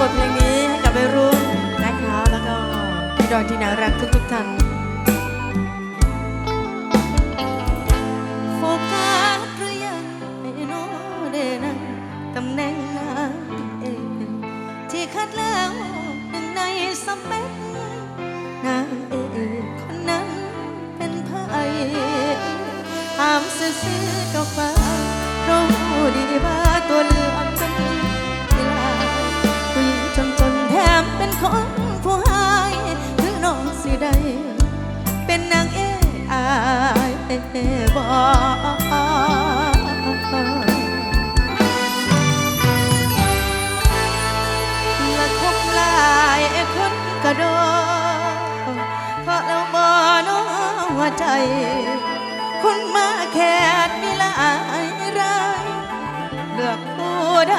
บทเพลงนี้ให้กับวัยรุ่นนะคะแล้วก็พี่ดอนที่น่ารักทุกๆท่าน วาละคบลายคนกระโดดเพราะเราบ่น้อว่าใจ คุณมาแคดมีหลายรายเลือกผู้ใด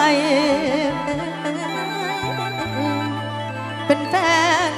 เป็นแฟน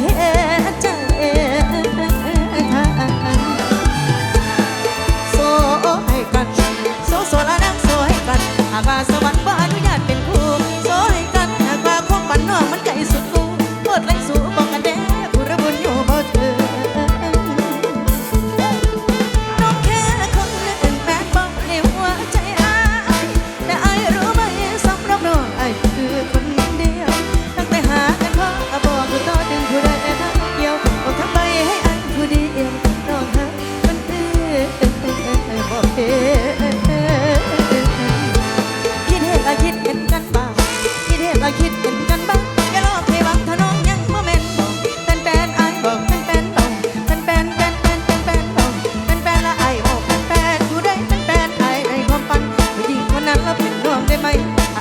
Yeah.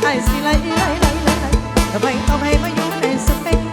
ไอ้สิไล่ไล่ไล่ไล่ทำไมต้องให้มาอยู่ในสเปค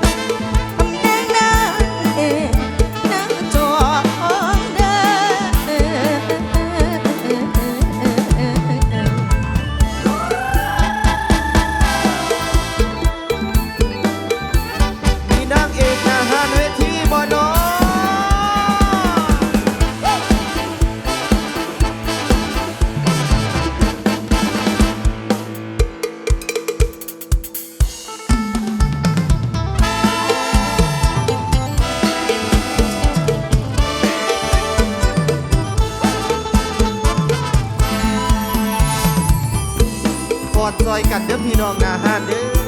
อนซอยกันเด้อพี่น้องนะฮะเด้อ